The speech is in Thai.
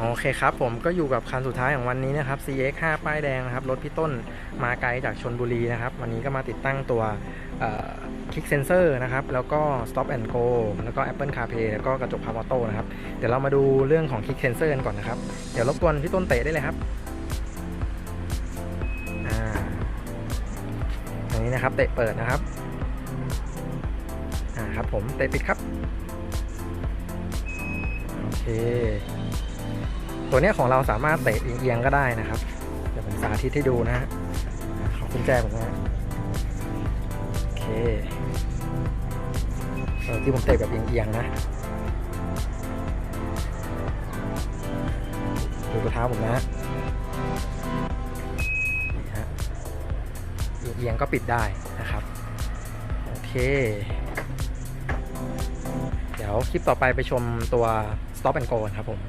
โอเคครับผมก็อยู่กับคันสุดท้ายของวันนี้นะครับ CX 5 ป้ายแดงนะครับ รถพี่ต้นมาไกลจากชนบุรีนะครับ วันนี้ก็มาติดตั้งตัวคลิกเซนเซอร์นะครับ แล้วก็ Stop and Go แล้วก็ Apple CarPlay แล้วก็กระจกพาวเวอร์โต้นะครับ เดี๋ยวเรามาดูเรื่องของคลิกเซนเซอร์กันก่อนนะครับ เดี๋ยวรบกวนพี่ต้นเตะได้เลยครับอ่าอย่างนี้นะครับเตะเปิดนะครับอ่าครับผมเตะปิดครับ โอเค ตัวเนี้ยของเราสามารถเตะเอียงๆก็ได้นะครับ เดี๋ยวผมสาธิตให้ดูนะฮะอ่าขอกุญแจผมนะโอเคเออที่ผมเตะแบบเอียงๆนะดูตัวเท้าผมนะนี่ฮะเอียงก็ปิดได้นะครับ โอเค เดี๋ยวคลิปต่อไปไปชมตัว stop and go กันครับผม